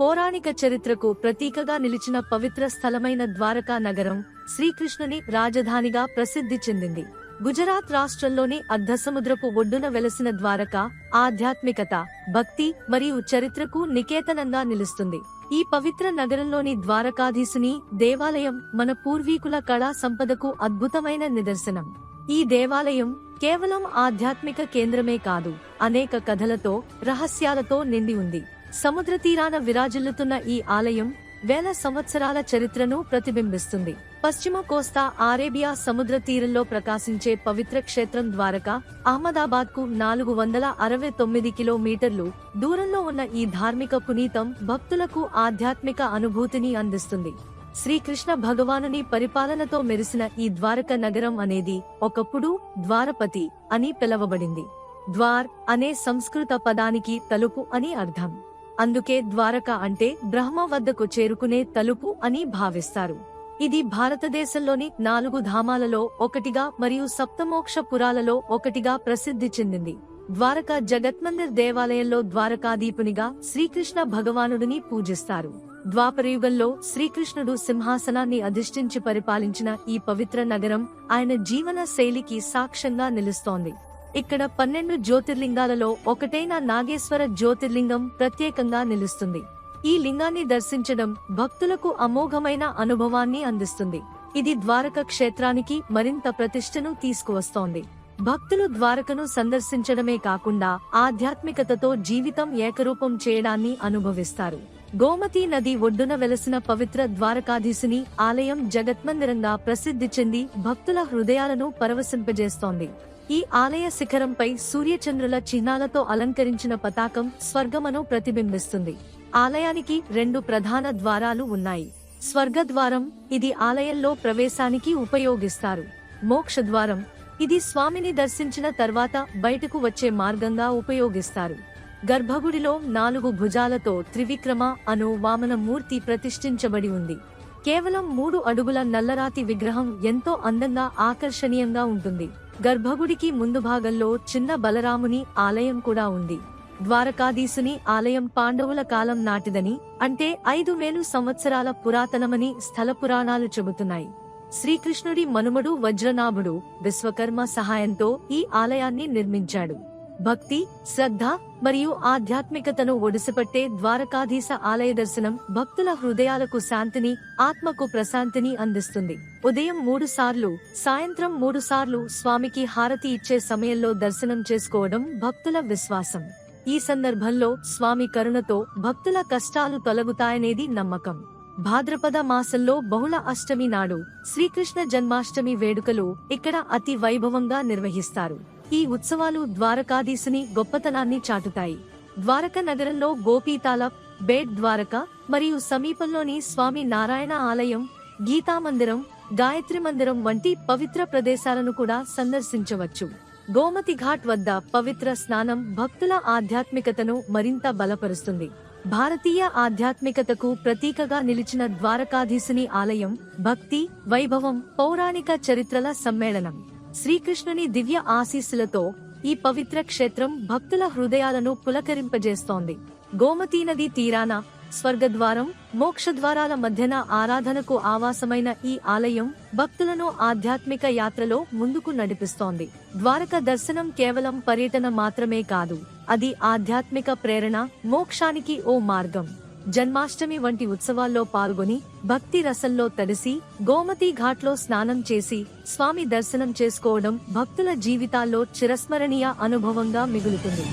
పౌరాణిక చరిత్రకు ప్రతీకగా నిలిచిన పవిత్ర స్థలమైన ద్వారకా నగరం శ్రీకృష్ణుని రాజధానిగా ప్రసిద్ధి చెందింది. గుజరాత్ రాష్ట్రంలోని అర్ధసముద్రపు ఒడ్డున వెలసిన ద్వారక ఆధ్యాత్మికత భక్తి మరియు చరిత్రకు నికేతనంగా నిలుస్తుంది. ఈ పవిత్ర నగరంలోని ద్వారకాధీశుని దేవాలయం మన పూర్వీకుల కళా సంపదకు అద్భుతమైన నిదర్శనం. ఈ దేవాలయం కేవలం ఆధ్యాత్మిక కేంద్రమే కాదు అనేక కథలతో రహస్యాలతో నిండి ఉంది. సముద్ర తీరాన విరాజిల్లుతున్న ఈ ఆలయం వేల సంవత్సరాల చరిత్రను ప్రతిబింబిస్తుంది. పశ్చిమ కోస్తా ఆరేబియా సముద్ర తీరంలో ప్రకాశించే పవిత్ర క్షేత్రం ద్వారక అహ్మదాబాద్కు నాలుగు వందల అరవై తొమ్మిది కిలోమీటర్లు దూరంలో ఉన్న ఈ ధార్మిక పునీతం భక్తులకు ఆధ్యాత్మిక అనుభూతిని అందిస్తుంది. శ్రీకృష్ణ భగవానుని పరిపాలనతో మెరిసిన ఈ ద్వారక నగరం అనేది ఒకప్పుడు ద్వారపతి అని పిలవబడింది. ద్వార్ అనే సంస్కృత పదానికి తలుపు అని అర్థం. అందుకే ద్వారక అంటే బ్రహ్మ వద్దకు చేరుకునే తలుపు అని భావిస్తారు. ఇది భారతదేశంలోని నాలుగు ధామాలలో ఒకటిగా మరియు సప్తమోక్ష పురాలలో ఒకటిగా ప్రసిద్ధి చెందింది. ద్వారకా జగత్మందిర్ దేవాలయంలో ద్వారకాదీపునిగా శ్రీకృష్ణ భగవానుడిని పూజిస్తారు. ద్వాపరయుగంలో శ్రీకృష్ణుడు సింహాసనాన్ని అధిష్ఠించి పరిపాలించిన ఈ పవిత్ర నగరం ఆయన జీవన శైలికి సాక్ష్యంగా నిలుస్తోంది. ఇక్కడ పన్నెండు జ్యోతిర్లింగాలలో ఒకటైన నాగేశ్వర జ్యోతిర్లింగం ప్రత్యేకంగా నిలుస్తుంది. ఈ లింగాన్ని దర్శించడం భక్తులకు అమోఘమైన అనుభవాన్ని అందిస్తుంది. ఇది ద్వారక క్షేత్రానికి మరింత ప్రతిష్టను తీసుకువస్తోంది. భక్తులు ద్వారకను సందర్శించడమే కాకుండా ఆధ్యాత్మికతతో జీవితం ఏకరూపం చేయడాన్ని అనుభవిస్తారు. గోమతి నది ఒడ్డున వెలసిన పవిత్ర ద్వారకాధీశుని ఆలయం జగత్మందిరంగా ప్రసిద్ధి చెంది భక్తుల హృదయాలను పరవశింపజేస్తోంది. ఈ ఆలయ శిఖరంపై సూర్యచంద్రుల చిహ్నాలతో అలంకరించిన పతాకం స్వర్గమను ప్రతిబింబిస్తుంది. ఆలయానికి రెండు ప్రధాన ద్వారాలు ఉన్నాయి. స్వర్గద్వారం ఇది ఆలయంలో ప్రవేశానికి ఉపయోగిస్తారు. మోక్షద్వారం ఇది స్వామిని దర్శించిన తర్వాత బయటకు వచ్చే మార్గంగా ఉపయోగిస్తారు. గర్భగుడిలో నాలుగు భుజాలతో త్రివిక్రమ అను వామన మూర్తి ప్రతిష్ఠించబడి ఉంది. కేవలం మూడు అడుగుల నల్లరాతి విగ్రహం ఎంతో అందంగా ఆకర్షణీయంగా ఉంటుంది. గర్భగుడికి ముందు భాగంలో చిన్న బలరాముని ఆలయం కూడా ఉంది. ద్వారకాధీశుని ఆలయం పాండవుల కాలం నాటిదని అంటే ఐదు వేలు సంవత్సరాల పురాతనమని స్థల పురాణాలు చెబుతున్నాయి. శ్రీకృష్ణుడి మనుమడు వజ్రనాభుడు విశ్వకర్మ సహాయంతో ఈ ఆలయాన్ని నిర్మించాడు. భక్తి శ్రద్ధ మరియు ఆధ్యాత్మికతను ఒడిసిపట్టే ద్వారకాధీశ ఆలయ దర్శనం భక్తుల హృదయాలకు శాంతిని ఆత్మకు ప్రశాంతిని అందిస్తుంది. ఉదయం మూడు సార్లు సాయంత్రం మూడు సార్లు స్వామికి హారతి ఇచ్చే సమయంలో దర్శనం చేసుకోవడం భక్తుల విశ్వాసం. ఈ సందర్భంలో స్వామి కరుణతో భక్తుల కష్టాలు తొలగుతాయనేది నమ్మకం. భాద్రపద మాసంలో బహుళ అష్టమి నాడు శ్రీకృష్ణ జన్మాష్టమి వేడుకలు ఇక్కడ అతి వైభవంగా నిర్వహిస్తారు. ఈ ఉత్సవాలు ద్వారకాధీశుని గొప్పతనాన్ని చాటుతాయి. ద్వారక నగరంలో గోపీతాల బేడ్ ద్వారక మరియు సమీపంలోని స్వామి నారాయణ ఆలయం గీతామందిరం గాయత్రి మందిరం వంటి పవిత్ర ప్రదేశాలను కూడా సందర్శించవచ్చు. గోమతి ఘాట్ వద్ద పవిత్ర స్నానం భక్తుల ఆధ్యాత్మికతను మరింత బలపరుస్తుంది. భారతీయ ఆధ్యాత్మికతకు ప్రతీకగా నిలిచిన ద్వారకాధీశుని ఆలయం భక్తి వైభవం పౌరాణిక చరిత్రల సమ్మేళనం. శ్రీకృష్ణుని దివ్య ఆశీస్సులతో ఈ పవిత్ర క్షేత్రం భక్తుల హృదయాలను పులకరింపజేస్తోంది. గోమతీ నది తీరాన స్వర్గద్వారం మోక్షద్వారాల మధ్యన ఆరాధనకు ఆవాసమైన ఈ ఆలయం భక్తులను ఆధ్యాత్మిక యాత్రలో ముందుకు నడిపిస్తోంది. ద్వారక దర్శనం కేవలం పర్యటన మాత్రమే కాదు అది ఆధ్యాత్మిక ప్రేరణ మోక్షానికి ఓ మార్గం. జన్మాష్టమి వంటి ఉత్సవాల్లో పాల్గొని భక్తి రసంలో తడిసి గోమతి ఘాట్లో స్నానం చేసి స్వామి దర్శనం చేసుకోవడం భక్తుల జీవితాల్లో చిరస్మరణీయ అనుభవంగా మిగులుతుంది.